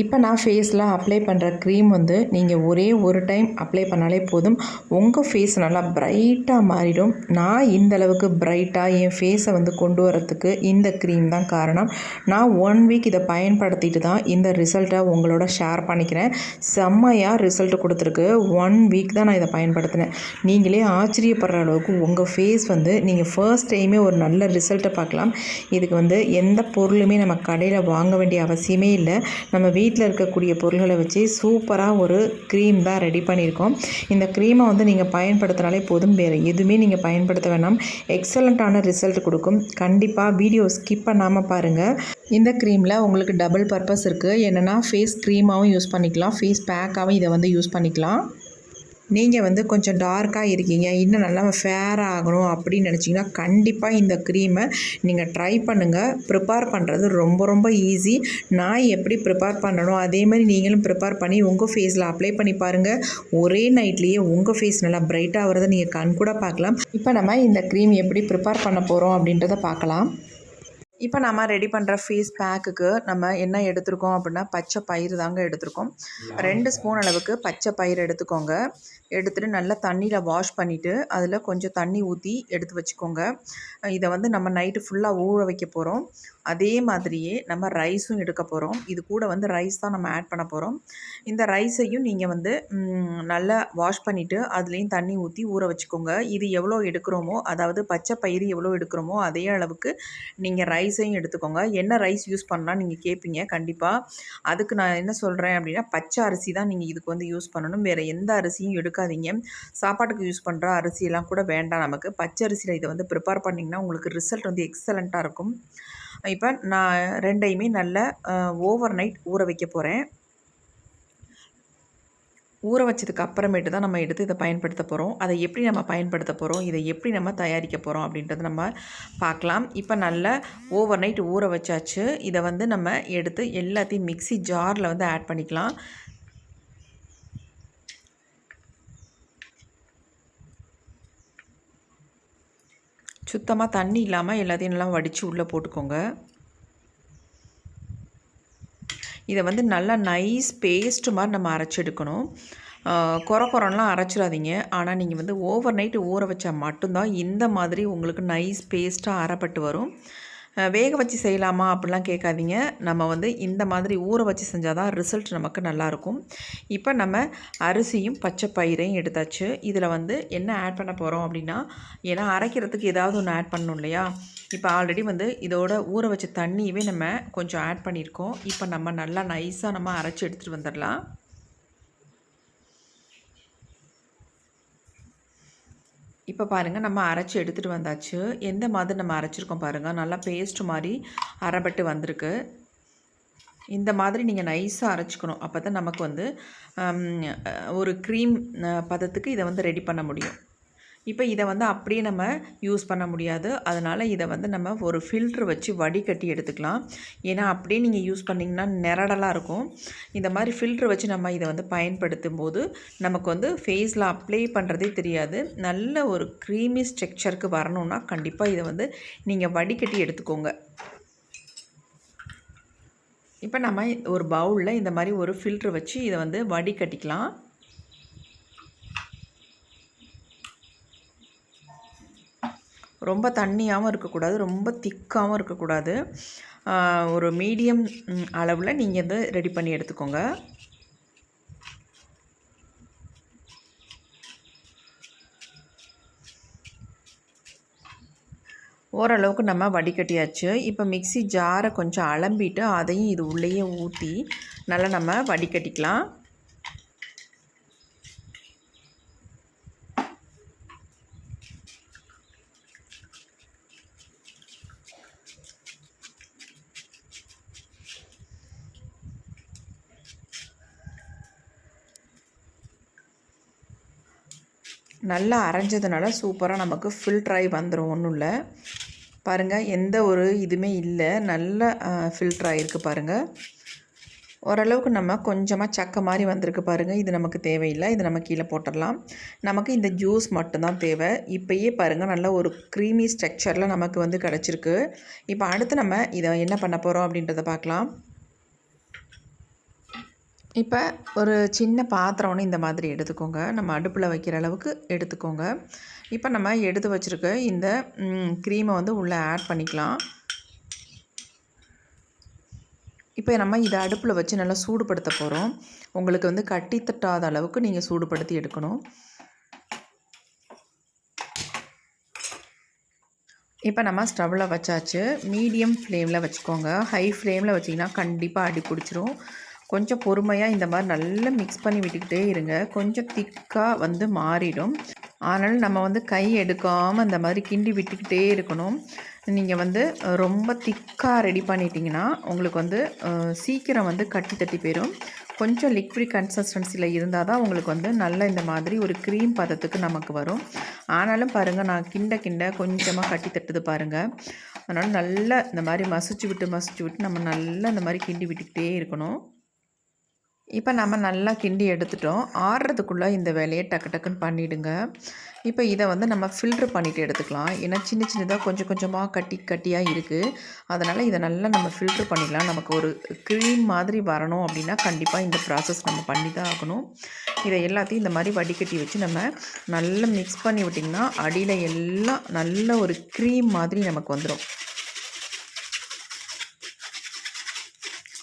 இப்போ நான் ஃபேஸில் அப்ளை பண்ணுற க்ரீம் வந்து நீங்கள் ஒரே ஒரு டைம் அப்ளை பண்ணாலே போதும். உங்கள் ஃபேஸ் நல்லா ப்ரைட்டாக மாறிடும். நான் இந்த அளவுக்கு ப்ரைட்டாக என் ஃபேஸை வந்து கொண்டு வரத்துக்கு இந்த க்ரீம் தான் காரணம். நான் ஒன் வீக் இதை பயன்படுத்திட்டு தான் இந்த ரிசல்ட்டை உங்களோட ஷேர் பண்ணிக்கிறேன். செம்மையாக ரிசல்ட் கொடுத்துருக்கு. ஒன் வீக் தான் நான் இதை பயன்படுத்தினேன். நீங்களே ஆச்சரியப்படுற அளவுக்கு உங்கள் ஃபேஸ் வந்து நீங்கள் ஃபர்ஸ்ட் டைமே ஒரு நல்ல ரிசல்ட்டை பார்க்கலாம். இதுக்கு வந்து எந்த பொருளுமே நம்ம கடையில் வாங்க வேண்டிய அவசியமே இல்லை. நம்ம வீட்டில் இருக்கக்கூடிய பொருள்களை வச்சு சூப்பராக ஒரு க்ரீம் தான் ரெடி பண்ணியிருக்கோம். இந்த க்ரீமை வந்து நீங்கள் பயன்படுத்தினாலே போதும். வேறு எதுவுமே நீங்கள் பயன்படுத்த வேணாம். எக்ஸலண்ட்டான ரிசல்ட் கொடுக்கும். கண்டிப்பாக வீடியோ ஸ்கிப் பண்ணாமல் பாருங்கள் இந்த க்ரீமில் உங்களுக்கு டபுள் பர்பஸ் இருக்குது என்னென்னா ஃபேஸ் க்ரீமாகவும் யூஸ் பண்ணிக்கலாம். ஃபேஸ் பேக்காகவும் இதை வந்து யூஸ் பண்ணிக்கலாம். நீங்கள் வந்து கொஞ்சம் டார்க்காக இருக்கீங்க. இன்னும் நல்லா ஃபேர் ஆகணும் அப்படின்னு நினச்சிங்கன்னா கண்டிப்பாக இந்த க்ரீமை நீங்கள் ட்ரை பண்ணுங்கள் ப்ரிப்பேர் பண்ணுறது ரொம்ப ரொம்ப ஈஸி நான் எப்படி ப்ரிப்பேர் பண்ணணும் அதே மாதிரி நீங்களும் ப்ரிப்பேர் பண்ணி உங்கள் ஃபேஸில் அப்ளை பண்ணி பாருங்கள் ஒரே நைட்லேயே உங்கள் ஃபேஸ் நல்லா பிரைட்டாக வரதை நீங்கள் கண் கூட பார்க்கலாம். இப்போ நம்ம இந்த க்ரீம் எப்படி ப்ரிப்பேர் பண்ண போகிறோம் அப்படின்றத பார்க்கலாம். இப்போ நம்ம ரெடி பண்ணுற ஃபேஸ் பேக்குக்கு நம்ம என்ன எடுத்திருக்கோம் அப்படின்னா பச்சை பயிறு தாங்க எடுத்திருக்கோம். ரெண்டு ஸ்பூன் அளவுக்கு பச்சை பயிறு எடுத்துக்கோங்க. எடுத்துகிட்டு நல்லா தண்ணியில் வாஷ் பண்ணிவிட்டு அதில் கொஞ்சம் தண்ணி ஊற்றி எடுத்து வச்சுக்கோங்க. இதை வந்து நம்ம நைட்டு ஃபுல்லாக ஊற வைக்க போகிறோம் அதே மாதிரியே நம்ம ரைஸும் எடுக்க போகிறோம் இது கூட வந்து ரைஸ் தான் நம்ம ஆட் பண்ண போகிறோம் இந்த ரைஸையும் நீங்கள் வந்து நல்லா வாஷ் பண்ணிவிட்டு அதுலேயும் தண்ணி ஊற்றி ஊற வச்சுக்கோங்க. இது எவ்வளோ எடுக்கிறோமோ அதாவது பச்சை பயிறு எவ்வளோ எடுக்கிறோமோ அதே அளவுக்கு நீங்கள் ரைஸையும் எடுத்துக்கோங்க. என்ன ரைஸ் யூஸ் பண்ணலாம் நீங்கள் கேட்பீங்க கண்டிப்பாக அதுக்கு நான் என்ன சொல்கிறேன் அப்படின்னா பச்சை அரிசி தான் நீங்கள் இதுக்கு வந்து யூஸ் பண்ணணும். வேறு எந்த அரிசியும் எடுக்காதீங்க. சாப்பாட்டுக்கு யூஸ் பண்ணுற அரிசியெல்லாம் கூட வேண்டாம் நமக்கு. பச்சை அரிசியில் இதை வந்து ப்ரிப்பேர் பண்ணிங்கன்னா உங்களுக்கு ரிசல்ட் வந்து எக்ஸலண்ட்டாக இருக்கும். இப்போ நான் ரெண்டையுமே நல்லா ஓவர் நைட் ஊற வைக்க போகிறேன் ஊற வச்சதுக்கு அப்புறமேட்டு தான் நம்ம எடுத்து இதை பயன்படுத்த போகிறோம் அதை எப்படி நம்ம பயன்படுத்த போகிறோம் இதை எப்படி நம்ம தயாரிக்க போகிறோம் அப்படின்றத நம்ம பார்க்கலாம். இப்போ நல்லா ஓவர் நைட் ஊற வச்சாச்சு. இதை வந்து நம்ம எடுத்து எல்லாத்தையும் மிக்ஸி ஜாரில் வந்து ஆட் பண்ணிக்கலாம். சுத்தமாக தண்ணி இல்லாமல் எல்லாத்தையும் நல்லா வடித்து உள்ளே போட்டுக்கோங்க. இதை வந்து நல்லா நைஸ் பேஸ்ட் மாதிரி நம்ம அரைச்சி எடுக்கணும் குறை குறம்லாம் அரைச்சிடாதீங்க. ஆனால் நீங்கள் வந்து ஓவர் நைட்டு ஊற வச்சா மட்டும்தான் இந்த மாதிரி உங்களுக்கு நைஸ் பேஸ்ட்டாக அரைப்பட்டு வரும். வேக வச்சு செய்யலாமா அப்படிலாம் கேட்காதீங்க. நம்ம வந்து இந்த மாதிரி ஊற வச்சு செஞ்சால் தான் ரிசல்ட் நமக்கு நல்லாயிருக்கும் இப்போ நம்ம அரிசியும் பச்சை பயிரையும் எடுத்தாச்சு. இதில் வந்து என்ன ஆட் பண்ண போகிறோம் அப்படின்னா ஏன்னா அரைக்கிறதுக்கு ஏதாவது ஒன்று ஆட் பண்ணணும் இல்லையா? இப்போ ஆல்ரெடி வந்து இதோட ஊற வச்ச தண்ணியவே நம்ம கொஞ்சம் ஆட் பண்ணியிருக்கோம். இப்போ நம்ம நல்லா நைஸாக நம்ம அரைச்சி எடுத்துகிட்டு வந்துடலாம். இப்போ பாருங்கள் நம்ம அரைச்சி எடுத்துகிட்டு வந்தாச்சு. எந்த மாதிரி நம்ம அரைச்சிருக்கோம் பாருங்கள் நல்லா பேஸ்ட் மாதிரி அரைப்பட்டு வந்திருக்கு. இந்த மாதிரி நீங்கள் நைஸாக அரைச்சிக்கணும். அப்போ தான் நமக்கு வந்து ஒரு க்ரீம் பதத்துக்கு இதை வந்து ரெடி பண்ண முடியும். இப்போ இதை வந்து அப்படியே நம்ம யூஸ் பண்ண முடியாது. அதனால் இதை வந்து நம்ம ஒரு ஃபில்ட்ரு வச்சு வடிகட்டி எடுத்துக்கலாம். ஏன்னா அப்படியே நீங்கள் யூஸ் பண்ணிங்கன்னா நிரடலாக இருக்கும். இந்த மாதிரி ஃபில்ட்ரு வச்சு நம்ம இதை வந்து பயன்படுத்தும் போது நமக்கு வந்து ஃபேஸில் அப்ளை பண்ணுறதே தெரியாது. நல்ல ஒரு க்ரீமி ஸ்ட்ரக்சருக்கு வரணும்னா கண்டிப்பாக இதை வந்து நீங்கள் வடிகட்டி எடுத்துக்கோங்க. இப்போ நம்ம ஒரு பவுலில் இந்த மாதிரி ஒரு ஃபில்ட்ரு வச்சு இதை வந்து வடிகட்டிக்கலாம். ரொம்ப தண்ணியாகவும் இருக்கக்கூடாது ரொம்ப திக்காகவும் இருக்கக்கூடாது. ஒரு மீடியம் அளவில் நீங்கள் வந்து ரெடி பண்ணி எடுத்துக்கோங்க. ஓரளவுக்கு நம்ம வடிகட்டியாச்சு. இப்போ மிக்ஸி ஜாரை கொஞ்சம் அலம்பிட்டு அதையும் இது உள்ளேயே ஊற்றி நல்லா நம்ம வடிகட்டிக்கலாம். நல்லா அரைஞ்சதுனால சூப்பராக நமக்கு ஃபில்ட்ராகி வந்துடும் ஒன்றும் இல்லை. பாருங்கள் எந்த ஒரு இதுவுமே இல்லை. நல்ல ஃபில்டர் ஆகிருக்கு பாருங்கள் ஓரளவுக்கு நம்ம கொஞ்சமாக சக்கை மாதிரி வந்திருக்கு பாருங்கள் இது நமக்கு தேவையில்லை. இது நம்ம கீழே போட்டுடலாம். நமக்கு இந்த ஜூஸ் மட்டும்தான் தேவை. இப்போயே பாருங்கள் நல்ல ஒரு க்ரீமி ஸ்ட்ரக்சரில் நமக்கு வந்து கிடச்சிருக்கு. இப்போ அடுத்து நம்ம இதை என்ன பண்ண போகிறோம் அப்படின்றத பார்க்கலாம். இப்போ ஒரு சின்ன பாத்திரம் ஒன்று இந்த மாதிரி எடுத்துக்கோங்க. நம்ம அடுப்பில் வைக்கிற அளவுக்கு எடுத்துக்கோங்க. இப்போ நம்ம எடுத்து வச்சுருக்க இந்த க்ரீமை வந்து உள்ளே ஆட் பண்ணிக்கலாம். இப்போ நம்ம இதை அடுப்பில் வச்சு நல்லா சூடுபடுத்த போகிறோம் உங்களுக்கு வந்து கட்டி தட்டாத அளவுக்கு நீங்கள் சூடுபடுத்தி எடுக்கணும். இப்போ நம்ம ஸ்டவ்வில் வச்சாச்சு. மீடியம் ஃப்ளேமில் வச்சுக்கோங்க. ஹை ஃப்ளேமில் வச்சிங்கன்னா கண்டிப்பாக அடி பிடிச்சிரும். கொஞ்சம் பொறுமையாக இந்த மாதிரி நல்லா மிக்ஸ் பண்ணி விட்டுக்கிட்டே இருங்க. கொஞ்சம் திக்காக வந்து மாறிடும். ஆனாலும் நம்ம வந்து கை எடுக்காமல் இந்த மாதிரி கிண்டி விட்டுக்கிட்டே இருக்கணும். நீங்கள் வந்து ரொம்ப திக்காக ரெடி பண்ணிட்டீங்கன்னா உங்களுக்கு வந்து சீக்கிரம் வந்து கட்டி தட்டி போயிடும் கொஞ்சம் லிக்விட் கன்சிஸ்டன்சியில் இருந்தால் தான் உங்களுக்கு வந்து நல்ல இந்த மாதிரி ஒரு க்ரீம் பதத்துக்கு நமக்கு வரும். ஆனாலும் பாருங்கள் நான் கிண்ட கிண்ட கொஞ்சமாக கட்டி தட்டுது பாருங்கள் அதனால் நல்லா இந்த மாதிரி மசிச்சு விட்டு மசிச்சு விட்டு நம்ம நல்லா இந்த மாதிரி கிண்டி விட்டுக்கிட்டே இருக்கணும். இப்போ நம்ம நல்லா கிண்டி எடுத்துட்டோம். ஆடுறதுக்குள்ளே இந்த வேலையை டக்கு டக்குன்னு பண்ணிவிடுங்க இப்போ இதை வந்து நம்ம ஃபில்ட்ரு பண்ணிவிட்டு எடுத்துக்கலாம். ஏன்னா சின்ன சின்னதாக கொஞ்சம் கொஞ்சமாக கட்டி கட்டியாக இருக்குது அதனால் இதை நல்லா நம்ம ஃபில்ட்ரு பண்ணிக்கலாம். நமக்கு ஒரு க்ரீம் மாதிரி வரணும் அப்படின்னா கண்டிப்பாக இந்த ப்ராசஸ் நம்ம பண்ணி தான் ஆகணும். இதை எல்லாத்தையும் இந்த மாதிரி வடிகட்டி வச்சு நம்ம நல்லா மிக்ஸ் பண்ணி விட்டிங்கன்னா அடியில் எல்லாம் நல்ல ஒரு க்ரீம் மாதிரி நமக்கு வந்துடும்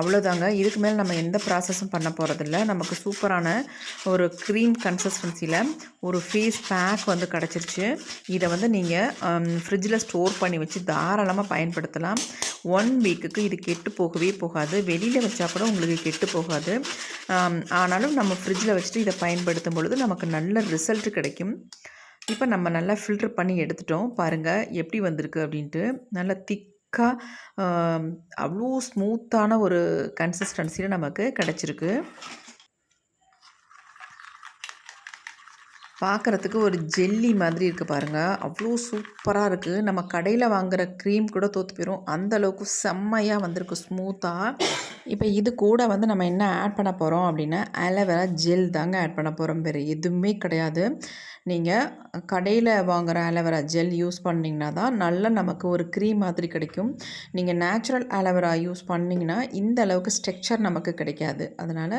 அவ்வளோதாங்க இதுக்கு மேலே நம்ம எந்த ப்ராசஸும் பண்ண போகிறதில்ல நமக்கு சூப்பரான ஒரு க்ரீம் கன்சிஸ்டன்சியில் ஒரு ஃபேஸ் பேக் வந்து கிடச்சிருச்சு. இதை வந்து நீங்கள் ஃப்ரிட்ஜில் ஸ்டோர் பண்ணி வச்சு தாராளமாக பயன்படுத்தலாம். ஒன் வீக்குக்கு இது கெட்டு போகவே போகாது. வெளியில் வச்சா கூட உங்களுக்கு கெட்டு போகாது. ஆனாலும் நம்ம ஃப்ரிட்ஜில் வச்சுட்டு இதை பயன்படுத்தும் பொழுது நமக்கு நல்ல ரிசல்ட் கிடைக்கும். இப்போ நம்ம நல்லா ஃபில்ட்ரு பண்ணி எடுத்துட்டோம். பாருங்கள் எப்படி வந்திருக்கு அப்படின்ட்டு. நல்லா திக் திக்காக அவ்வளோ ஸ்மூத்தான ஒரு கன்சிஸ்டன்சியில் நமக்கு கிடச்சிருக்கு. பார்க்குறதுக்கு ஒரு ஜெல்லி மாதிரி இருக்குது பாருங்கள் அவ்வளோ சூப்பராக இருக்குது நம்ம கடையில் வாங்குகிற க்ரீம் கூட தோற்று போயிடும் அந்தளவுக்கு செம்மையாக வந்திருக்கு ஸ்மூத்தாக இப்போ இது கூட வந்து நம்ம என்ன ஆட் பண்ண போகிறோம் அப்படின்னா அலோவேரா ஜெல் தாங்க ஆட் பண்ண போகிறோம் வேறு எதுவுமே கிடையாது. நீங்கள் கடையில் வாங்குகிற அலோவேரா ஜெல் யூஸ் பண்ணிங்கன்னா தான் நல்ல நமக்கு ஒரு க்ரீம் மாதிரி கிடைக்கும். நீங்கள் நேச்சுரல் அலோவேரா யூஸ் பண்ணிங்கன்னா இந்த அளவுக்கு ஸ்ட்ரக்சர் நமக்கு கிடைக்காது. அதனால்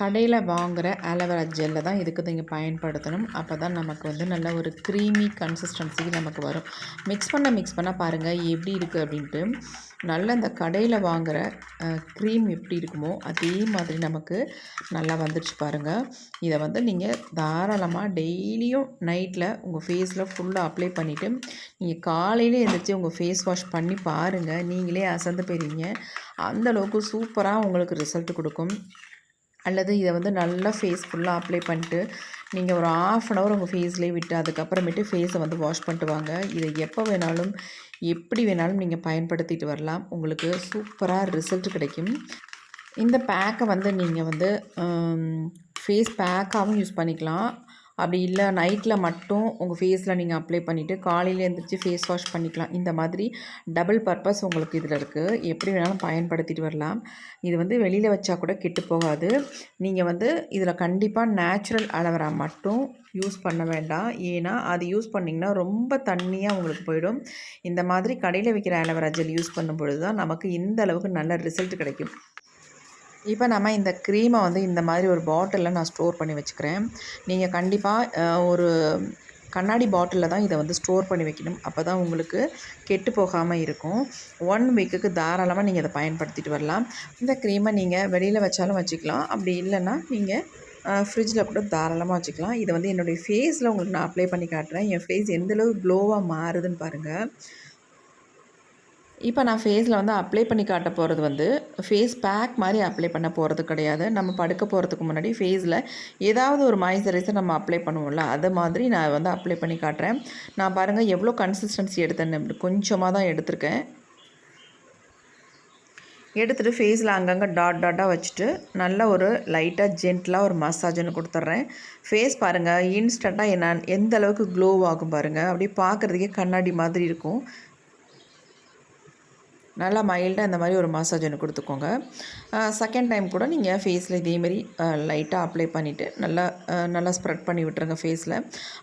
கடையில் வாங்குகிற அலோவேரா ஜெல்லை தான் இதுக்கு நீங்கள் பயன்படுத்தணும். அப்போ தான் நமக்கு வந்து நல்ல ஒரு க்ரீமி கன்சிஸ்டன்சி நமக்கு வரும். மிக்ஸ் பண்ண மிக்ஸ் பண்ண பாருங்கள் எப்படி இருக்குது அப்படின்ட்டு. நல்ல இந்த கடையில் வாங்குகிற க்ரீம் எப்படி இருக்குமோ அதே மாதிரி நமக்கு நல்லா வந்துடுச்சு பாருங்கள் இதை வந்து நீங்கள் தாராளமாக டெய்லியும் நைட்டில் உங்கள் ஃபேஸில் ஃபுல்லாக அப்ளை பண்ணிவிட்டு நீங்கள் காலையிலே எழுந்திரிச்சு உங்கள் ஃபேஸ் வாஷ் பண்ணி பாருங்கள் நீங்களே அசந்து போயிருவீங்க. அந்தளவுக்கு சூப்பராக உங்களுக்கு ரிசல்ட் கொடுக்கும். அல்லது இதை வந்து நல்லா ஃபேஸ் ஃபுல்லாக அப்ளை பண்ணிட்டு நீங்கள் ஒரு ஆஃப் அன் ஹவர் உங்கள் ஃபேஸ்லேயே விட்டு அதுக்கப்புறமேட்டு ஃபேஸை வந்து வாஷ் பண்ணிட்டு வாங்க. இதை எப்போ வேணாலும் எப்படி வேணாலும் நீங்கள் பயன்படுத்திட்டு வரலாம். உங்களுக்கு சூப்பராக ரிசல்ட் கிடைக்கும். இந்த பேக்கை வந்து நீங்கள் வந்து ஃபேஸ் பேக்காகவும் யூஸ் பண்ணிக்கலாம். அப்படி இல்லை நைட்டில் மட்டும் உங்கள் ஃபேஸில் நீங்கள் அப்ளை பண்ணிவிட்டு காலையில் எழுந்திரிச்சு ஃபேஸ் வாஷ் பண்ணிக்கலாம். இந்த மாதிரி டபுள் பர்பஸ் உங்களுக்கு இதில் இருக்குது எப்படி வேணாலும் பயன்படுத்திட்டு வரலாம். இது வந்து வெளியில் வச்சா கூட கெட்டு போகாது. நீங்கள் வந்து இதில் கண்டிப்பாக நேச்சுரல் அளவரா மட்டும் யூஸ் பண்ண வேண்டாம். ஏன்னா அது யூஸ் பண்ணிங்கன்னா ரொம்ப தண்ணியாக உங்களுக்கு போயிடும். இந்த மாதிரி கடையில் வைக்கிற அலவரா ஜெல் யூஸ் பண்ணும்பொழுது தான் நமக்கு இந்த அளவுக்கு நல்ல ரிசல்ட் கிடைக்கும். இப்போ நம்ம இந்த க்ரீமை வந்து இந்த மாதிரி ஒரு பாட்டிலில் நான் ஸ்டோர் பண்ணி வச்சுக்கிறேன். நீங்கள் கண்டிப்பாக ஒரு கண்ணாடி பாட்டிலில் தான் இதை வந்து ஸ்டோர் பண்ணி வைக்கணும். அப்போ தான் உங்களுக்கு கெட்டு போகாமல் இருக்கும். ஒன் வீக்குக்கு தாராளமாக நீங்கள் இதை பயன்படுத்திட்டு வரலாம். இந்த க்ரீமை நீங்கள் வெளியில் வச்சாலும் வச்சுக்கலாம். அப்படி இல்லைன்னா நீங்கள் ஃப்ரிட்ஜில் கூட தாராளமாக வச்சுக்கலாம். இதை வந்து என்னுடைய ஃபேஸில் உங்களுக்கு நான் அப்ளை பண்ணி காட்டுறேன். என் ஃபேஸ் எந்தளவு க்ளோவாக மாறுதுன்னு பாருங்கள் இப்போ நான் ஃபேஸில் வந்து அப்ளை பண்ணி காட்ட போகிறது வந்து ஃபேஸ் பேக் மாதிரி அப்ளை பண்ண போகிறது கிடையாது. நம்ம படுக்க போகிறதுக்கு முன்னாடி ஃபேஸில் ஏதாவது ஒரு மாய்ஸ்சரைசர் நம்ம அப்ளை பண்ணுவோம்ல அது மாதிரி நான் வந்து அப்ளை பண்ணி காட்டுறேன். நான் பாருங்கள் எவ்வளோ கன்சிஸ்டன்சி எடுத்தேன்னு கொஞ்சமாக தான் எடுத்திருக்கேன். எடுத்துகிட்டு ஃபேஸில் அங்கங்கே டாட் டாட்டாக வச்சுட்டு நல்ல ஒரு லைட்டாக ஜென்டலாக ஒரு மசாஜ்னு கொடுத்துட்றேன். ஃபேஸ் பாருங்கள் இன்ஸ்டண்ட்டாக என்ன எந்த அளவுக்கு க்ளோ ஆகும் பாருங்கள் அப்படியே பார்க்குறதுக்கே கண்ணாடி மாதிரி இருக்கும். நல்லா மைல்டாக இந்த மாதிரி ஒரு மசாஜ் ஒன்று கொடுத்துக்கோங்க. செகண்ட் டைம் கூட நீங்கள் ஃபேஸில் இதேமாரி லைட்டாக அப்ளை பண்ணிவிட்டு நல்லா நல்லா ஸ்ப்ரெட் பண்ணி விட்டுருங்க ஃபேஸில்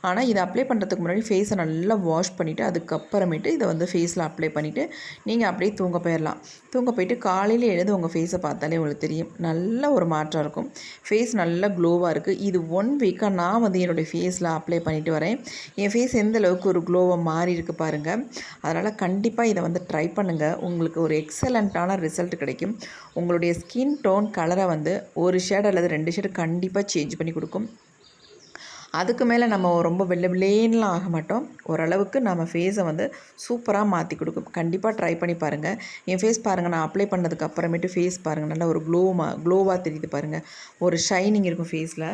ஆனால் இதை அப்ளை பண்ணுறதுக்கு முன்னாடி ஃபேஸை நல்லா வாஷ் பண்ணிவிட்டு அதுக்கப்புறமேட்டு இதை வந்து ஃபேஸில் அப்ளை பண்ணிவிட்டு நீங்கள் அப்படியே தூங்க போயிடலாம் தூங்க போயிட்டு காலையில் எழுந்து உங்கள் ஃபேஸை பார்த்தாலே உங்களுக்கு தெரியும். நல்ல ஒரு மாற்றம் இருக்கும். ஃபேஸ் நல்லா க்ளோவாக இருக்குது இது ஒன் வீக்காக நான் வந்து என்னுடைய ஃபேஸில் அப்ளை பண்ணிவிட்டு வரேன். என் ஃபேஸ் எந்த அளவுக்கு ஒரு க்ளோவாக மாறி இருக்கு பாருங்கள் அதனால் கண்டிப்பாக இதை வந்து ட்ரை பண்ணுங்கள் உங்கள் உங்களுக்கு ஒரு எக்ஸலண்ட்டான ரிசல்ட் கிடைக்கும். உங்களுடைய ஸ்கின் டோன் கலரை வந்து ஒரு ஷேட் அல்லது ரெண்டு ஷேடு கண்டிப்பாக சேஞ்ச் பண்ணி கொடுக்கும். அதுக்கு மேலே நம்ம ரொம்ப வெள்ளை வில்லேன்லாம் ஆக மாட்டோம். ஓரளவுக்கு நம்ம ஃபேஸை வந்து சூப்பராக மாற்றி கொடுக்கும். கண்டிப்பாக ட்ரை பண்ணி பாருங்கள் என் ஃபேஸ் பாருங்கள் நான் அப்ளை பண்ணதுக்கு அப்புறமேட்டு ஃபேஸ் பாருங்கள் நல்லா ஒரு க்ளோமாக க்ளோவாக தெரியுது பாருங்கள் ஒரு ஷைனிங் இருக்கும் ஃபேஸில்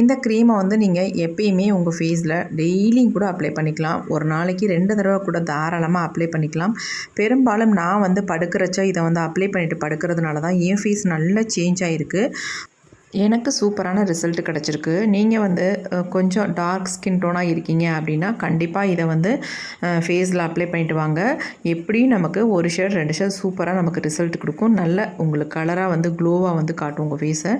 இந்த க்ரீமை வந்து நீங்கள் எப்பயுமே உங்கள் ஃபேஸில் டெய்லியும் கூட அப்ளை பண்ணிக்கலாம். ஒரு நாளைக்கு ரெண்டு தடவை கூட தாராளமாக அப்ளை பண்ணிக்கலாம். பெரும்பாலும் நான் வந்து படுக்கிறச்ச இதை வந்து அப்ளை பண்ணிவிட்டு படுக்கிறதுனால தான் என் ஃபேஸ் நல்லா சேஞ்ச் ஆகிருக்கு எனக்கு சூப்பரான ரிசல்ட் கிடச்சிருக்கு. நீங்கள் வந்து கொஞ்சம் டார்க் ஸ்கின் டோனாக இருக்கீங்க அப்படின்னா கண்டிப்பாக இதை வந்து ஃபேஸில் அப்ளை பண்ணிட்டு வாங்க. எப்படியும் நமக்கு ஒரு ஷேட் ரெண்டு ஷேட் சூப்பராக நமக்கு ரிசல்ட் கொடுக்கும். நல்ல உங்களுக்கு கலராக வந்து க்ளோவாக வந்து காட்டும் உங்கள் ஃபேஸை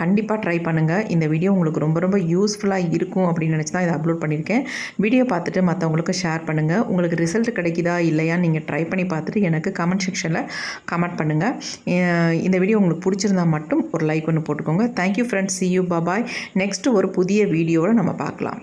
கண்டிப்பாக ட்ரை பண்ணுங்கள் இந்த வீடியோ உங்களுக்கு ரொம்ப ரொம்ப யூஸ்ஃபுல்லாக இருக்கும் அப்படின்னு நினச்சி தான் இதை அப்லோட் பண்ணியிருக்கேன். வீடியோ பார்த்துட்டு மற்றவங்களுக்கு ஷேர் பண்ணுங்கள் உங்களுக்கு ரிசல்ட் கிடைக்குதா இல்லையான்னு நீங்கள் ட்ரை பண்ணி பார்த்துட்டு எனக்கு கமெண்ட் செக்ஷனில் கமெண்ட் பண்ணுங்கள் இந்த வீடியோ உங்களுக்கு பிடிச்சிருந்தா மட்டும் ஒரு லைக் ஒன்று போட்டுக்கோங்க. Thank you friends see you bye bye next ஒரு புதிய வீடியோவில் நம்ம பார்க்கலாம்.